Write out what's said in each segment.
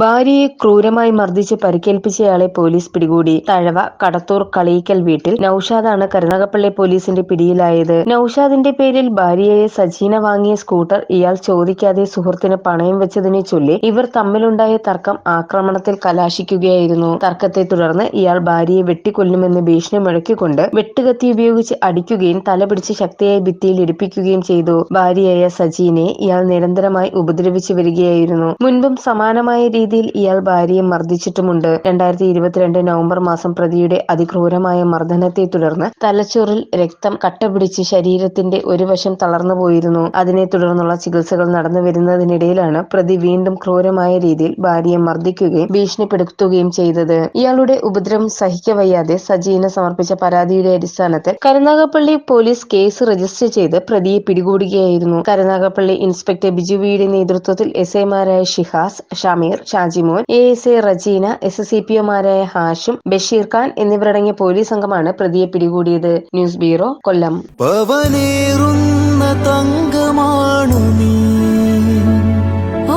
ഭാര്യയെ ക്രൂരമായി മർദ്ദിച്ച് പരിക്കേൽപ്പിച്ചയാളെ പോലീസ് പിടികൂടി. തഴവ കടത്തൂർ കളിയിക്കൽ വീട്ടിൽ നൌഷാദാണ് കരുനാഗപ്പള്ളി പോലീസിന്റെ പിടിയിലായത്. നൌഷാദിന്റെ പേരിൽ ഭാര്യയെ സജീന വാങ്ങിയ സ്കൂട്ടർ ഇയാൾ ചോദിക്കാതെ സുഹൃത്തിന് പണയം വെച്ചതിനെ ചൊല്ലി ഇവർ തമ്മിലുണ്ടായ തർക്കം ആക്രമണത്തിൽ കലാശിക്കുകയായിരുന്നു. തർക്കത്തെ തുടർന്ന് ഇയാൾ ഭാര്യയെ വെട്ടിക്കൊല്ലുമെന്ന് ഭീഷണി മുഴക്കിക്കൊണ്ട് വെട്ടുകത്തി ഉപയോഗിച്ച് അടിക്കുകയും തല പിടിച്ച് ശക്തിയായി ഭിത്തിയിൽ ഇടിപ്പിക്കുകയും ചെയ്തു. ഭാര്യയായ സജീനെ ഇയാൾ നിരന്തരമായി ഉപദ്രവിച്ചു വരികയായിരുന്നു. മുൻപും സമാനമായ രീതിയിൽ ഇയാൾ ഭാര്യയെ മർദ്ദിച്ചിട്ടുമുണ്ട്. രണ്ടായിരത്തി ഇരുപത്തിരണ്ട് നവംബർ മാസം പ്രതിയുടെ അതിക്രൂരമായ മർദ്ദനത്തെ തുടർന്ന് തലച്ചോറിൽ രക്തം കട്ടപിടിച്ച് ശരീരത്തിന്റെ ഒരു വശം തളർന്നു പോയിരുന്നു. അതിനെ തുടർന്നുള്ള ചികിത്സകൾ നടന്നു വരുന്നതിനിടയിലാണ് പ്രതി വീണ്ടും ക്രൂരമായ രീതിയിൽ ഭാര്യയെ മർദ്ദിക്കുകയും ഭീഷണിപ്പെടുത്തുകയും ചെയ്തത്. ഇയാളുടെ ഉപദ്രവം സഹിക്കവയ്യാതെ സജീന സമർപ്പിച്ച പരാതിയുടെ അടിസ്ഥാനത്തിൽ കരുനാഗപ്പള്ളി പോലീസ് കേസ് രജിസ്റ്റർ ചെയ്ത് പ്രതിയെ പിടികൂടുകയായിരുന്നു. കരുനാഗപ്പള്ളി ഇൻസ്പെക്ടർ ബിജുവിയുടെ നേതൃത്വത്തിൽ എസ് ഐമാരായ Shihas Shameer Shajimon A S A Rajeena S C P ഒമാരായ Hashim Basheer Khan എന്നിവരടങ്ങിയ പോലീസ് സംഘമാണ് പ്രതിയെ പിടികൂടിയത്. News bureau Kollam. രാജകുമാരി തങ്കമാണു നീ.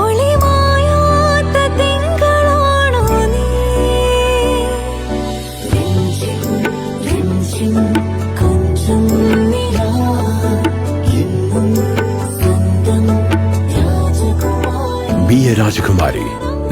ഒളിമായാത്ത തിങ്കളാണു നീ രഞ്ജിം രഞ്ജിം കൊഞ്ചം നിലാ എന്നും സ്വന്തം